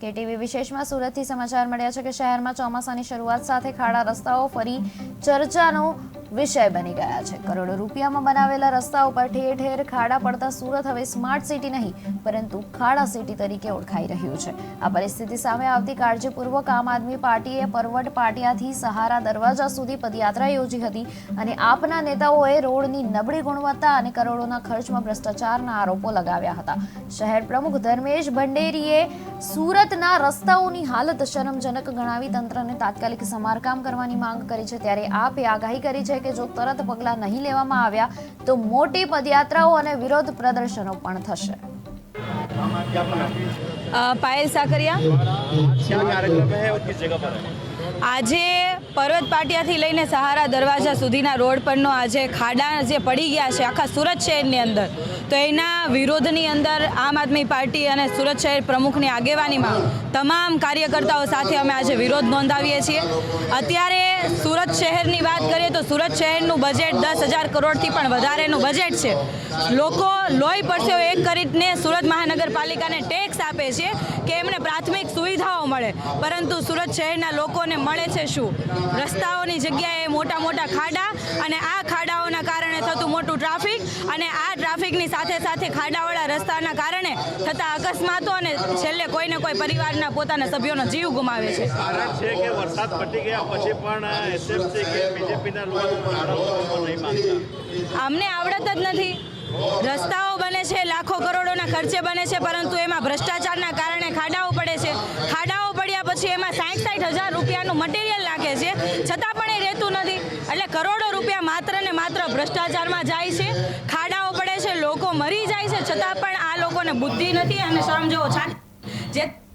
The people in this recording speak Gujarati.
કેટીવી વિશેષમાં સુરતથી સમાચાર મળ્યા છે કે શહેરમાં ચોમાસાની શરૂઆત સાથે ખાડા રસ્તાઓ ફરી ચર્ચાનો વિષય બની ગયા છે. કરોડો રૂપિયામાં બનાવેલા રસ્તાઓ પર ઠેર ઠેર ખાડા પડતા સુરત હવે સ્માર્ટ સિટી નહીં, પરંતુ ખાડા સિટી તરીકે ઓળખાઈ રહ્યું છે. આ પરિસ્થિતિ સામે આવતી કાળજીપૂર્વક આમ આદમી પાર્ટીએ પરવટ પાટિયાથી સહારા દરવાજા સુધી પદયાત્રા યોજી હતી અને આપના નેતાઓએ રોડની નબળી ગુણવત્તા અને કરોડોના ખર્ચમાં ભ્રષ્ટાચારના આરોપો લગાવ્યા હતા. શહેર પ્રમુખ ધર્મેશ ભંડેરીએ સુરતના રસ્તાઓની હાલત શરમજનક ગણાવી તંત્રને તાત્કાલિક સમારકામ કરવાની માંગ કરી છે. ત્યારે આપે આગાહી કરી છે કે જો તરત પગલાં નહીં લેવામાં આવ્યા તો મોટી પદયાત્રાઓ અને વિરોધ પ્રદર્શનો પણ થશે. પાયલ સાકરિયા? આજે પર્વત પાટિયાથી લઈને સહારા દરવાજા સુધીના રોડ પરનો આજે ખાડા જે પડી ગયા છે, આખા સુરત શહેરની અંદર. તો એના વિરોધની અંદર આમ આદમી પાર્ટી અને સુરત શહેર પ્રમુખની આગેવાનીમાં તમામ કાર્યકર્તાઓ સાથે અમે આજે વિરોધ નોંધાવીએ છીએ. અત્યારે સુરત શહેરની વાત કરીએ તો સુરત શહેરનું બજેટ દસ હજાર કરોડથી પણ વધારેનું બજેટ છે. લોકો લોહી પરસેવો એક કરીને સુરત મહાનગરપાલિકાને ટેક્સ આપે છે કે એમને પ્રાથમિક સુવિધાઓ મળે. પરંતુ સુરત શહેરના લોકોને મળે છે શું? રસ્તાઓની જગ્યાએ મોટા મોટા ખાડા અને આ ખાડાઓના કારણે થતું મોટું ટ્રાફિક અને આ ટ્રાફિકની સાથે સાથે ખાડાવાળા રસ્તાના કારણે થતા અકસ્માતો અને છેલ્લે કોઈને કોઈ પરિવારના પોતાના સભ્યોનો જીવ ગુમાવે છે. કારણ છે કે વરસાદ પટી ગયા પછી પણ એસએફસી કે બીજેપીના લોકો નાણાં નહીં માંગતા અમને આવડત જ નથી. રસ્તાઓ બને છે લાખો કરોડોના ખર્ચે બને છે પરંતુ એમાં ભ્રષ્ટાચારના કારણે ખાડાઓ પડે છે. ખાડાઓ પડ્યા પછી એમાં સાઠ સાઠ હજાર રૂપિયાનું મટીરિયલ નાખે છે છતાં પણ એ રહેતું નથી. એટલે કરોડો રૂપિયા માત્ર ને માત્ર ભ્રષ્ટાચારમાં જાય છે, ખાડાઓ પડે છે, લોકો મરી જાય છે. છતાં પણ આ લોકોને બુદ્ધિ નથી અને શરમ જેવો જે